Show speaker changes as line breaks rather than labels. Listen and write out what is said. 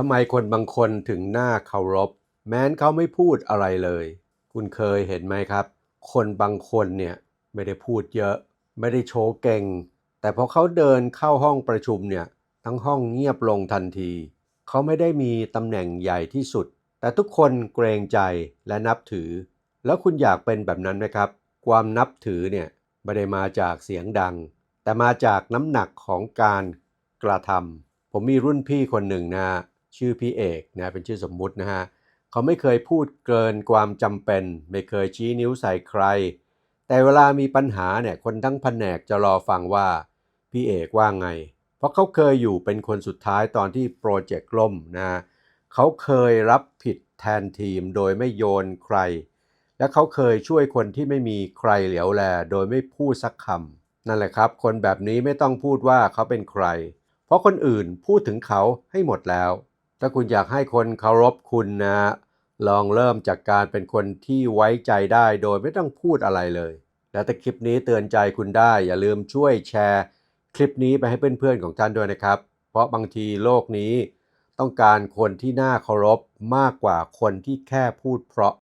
ทำไมคนบางคนถึงน่าเคารพ แม้นเขาไม่พูดอะไรเลย คุณเคยเห็นไหมครับ คนบางคนเนี่ยไม่ได้พูดเยอะ ไม่ได้โชว์เก่ง แต่พอเขาเดินเข้าห้องประชุมเนี่ยทั้งห้องเงียบลงทันที เขาไม่ได้มีตำแหน่งใหญ่ที่สุด แต่ทุกคนเกรงใจและนับถือ แล้วคุณอยากเป็นแบบนั้นไหมครับ ความนับถือเนี่ยไม่ได้มาจากเสียงดัง แต่มาจากน้ำหนักของการกระทำผมมีรุ่นพี่คนหนึ่งนะฮะ ชื่อพี่เอกนะเป็นชื่อสมมุตินะฮะเขาไม่เคยพูดเกินความจำเป็น ไม่เคยชี้นิ้วใส่ใคร แต่เวลามีปัญหาเนี่ยคนทั้งแผนกจะรอฟังว่าพี่เอกว่าไง เพราะเขาเคยอยู่เป็นคนสุดท้ายตอนที่โปรเจกต์ล่มนะฮะเขาเคยรับผิดแทนทีมโดยไม่โยนใคร และเขาเคยช่วยคนที่ไม่มีใครเหลียวแล โดยไม่พูดสักคำนั่นแหละครับ คนแบบนี้ไม่ต้องพูดว่าเขาเป็นใคร เพราะคนอื่นพูดถึงเขาให้หมดแล้ว ถ้าคุณอยากให้คนเคารพคุณนะลองเริ่มจากการเป็นคนที่ไว้ใจได้โดยไม่ต้องพูดอะไรเลย และถ้าคลิปนี้เตือนใจคุณได้ อย่าลืมช่วยแชร์คลิปนี้ไปให้เพื่อนๆของท่านด้วยนะครับ เพราะบางทีโลกนี้ ต้องการคนที่น่าเคารพมากกว่าคนที่แค่พูดเพราะ